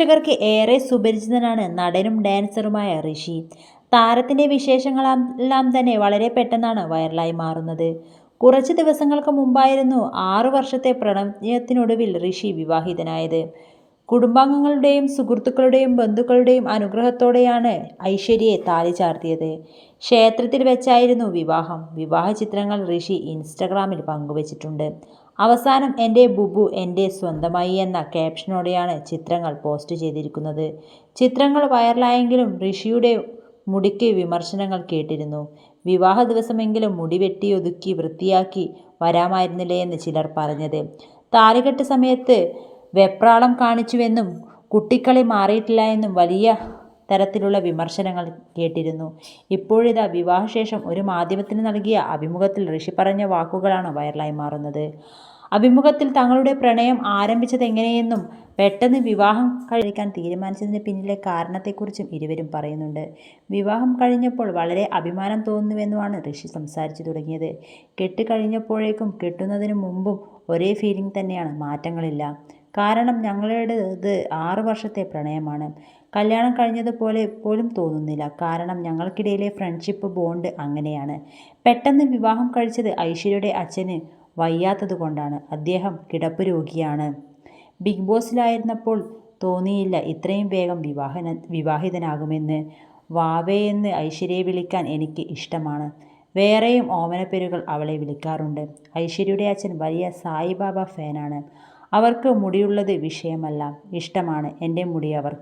പ്രേക്ഷകർക്ക് ഏറെ സുപരിചിതനാണ് നടനും ഡാൻസറുമായ ഋഷി. താരത്തിന്റെ വിശേഷങ്ങളെല്ലാം തന്നെ വളരെ പെട്ടെന്നാണ് വൈറലായി മാറുന്നത്. കുറച്ച് ദിവസങ്ങൾക്ക് മുമ്പായിരുന്നു ആറു വർഷത്തെ പ്രണയത്തിനൊടുവിൽ ഋഷി വിവാഹിതനായത്. കുടുംബാംഗങ്ങളുടെയും സുഹൃത്തുക്കളുടെയും ബന്ധുക്കളുടെയും അനുഗ്രഹത്തോടെയാണ് ഐശ്വര്യയെ താലി ചാർത്തിയത്. ക്ഷേത്രത്തിൽ വെച്ചായിരുന്നു വിവാഹം. വിവാഹ ചിത്രങ്ങൾ ഋഷി ഇൻസ്റ്റഗ്രാമിൽ പങ്കുവച്ചിട്ടുണ്ട്. അവസാനം എന്റെ ബുബു എന്റെ സ്വന്തമായി എന്ന ക്യാപ്ഷനോടെയാണ് ചിത്രങ്ങൾ പോസ്റ്റ് ചെയ്തിരിക്കുന്നത്. ചിത്രങ്ങൾ വൈറലായെങ്കിലും ഋഷിയുടെ മുടിക്ക് വിമർശനങ്ങൾ കേട്ടിരുന്നു. വിവാഹ ദിവസമെങ്കിലും മുടി വെട്ടിയൊതുക്കി വൃത്തിയാക്കി വരാമായിരുന്നില്ലേ എന്ന് ചിലർ പറഞ്ഞത്. താലികെട്ട് സമയത്ത് വെപ്രാളം കാണിച്ചുവെന്നും കുട്ടിക്കളി മാറിയിട്ടില്ല എന്നും വലിയ തരത്തിലുള്ള വിമർശനങ്ങൾ കേട്ടിരുന്നു. ഇപ്പോഴിതാ വിവാഹശേഷം ഒരു മാധ്യമത്തിന് നൽകിയ അഭിമുഖത്തിൽ ഋഷി പറഞ്ഞ വാക്കുകളാണ് വൈറലായി മാറുന്നത്. അഭിമുഖത്തിൽ തങ്ങളുടെ പ്രണയം ആരംഭിച്ചത് എങ്ങനെയെന്നും പെട്ടെന്ന് വിവാഹം കഴിക്കാൻ തീരുമാനിച്ചതിന് പിന്നിലെ കാരണത്തെക്കുറിച്ചും ഇരുവരും പറയുന്നുണ്ട്. വിവാഹം കഴിഞ്ഞപ്പോൾ വളരെ അഭിമാനം തോന്നുന്നുവെന്നുമാണ് ഋഷി സംസാരിച്ചു തുടങ്ങിയത്. കെട്ട് കഴിഞ്ഞപ്പോഴേക്കും കെട്ടുന്നതിന് മുമ്പും ഒരേ ഫീലിംഗ് തന്നെയാണ് മാറ്റങ്ങളില്ല. കാരണം ഞങ്ങളുടേത് ആറ് വർഷത്തെ പ്രണയമാണ്. കല്യാണം കഴിഞ്ഞതുപോലെ പോലും തോന്നുന്നില്ല. കാരണം ഞങ്ങൾക്കിടയിലെ ഫ്രണ്ട്ഷിപ്പ് ബോണ്ട് അങ്ങനെയാണ്. പെട്ടെന്ന് വിവാഹം കഴിച്ചത് ഐശ്വര്യയുടെ അച്ഛന് വയ്യാത്തതുകൊണ്ടാണ് അദ്ദേഹം കിടപ്പ് രോഗിയാണ്. ബിഗ് ബോസിലായിരുന്നപ്പോൾ തോന്നിയില്ല ഇത്രയും വേഗം വിവാഹന വിവാഹിതനാകുമെന്ന്. വാവേയെന്ന് ഐശ്വര്യയെ വിളിക്കാൻ എനിക്ക് ഇഷ്ടമാണ്. വേറെയും ഓമനപ്പേരുകൾ അവളെ വിളിക്കാറുണ്ട്. ഐശ്വര്യയുടെ അച്ഛൻ വലിയ സായിബാബ ഫാനാണ് അവർക്ക് മുടിയുള്ളത് വിഷയമല്ല. ഇഷ്ടമാണ് എന്റെ മുടി അവർ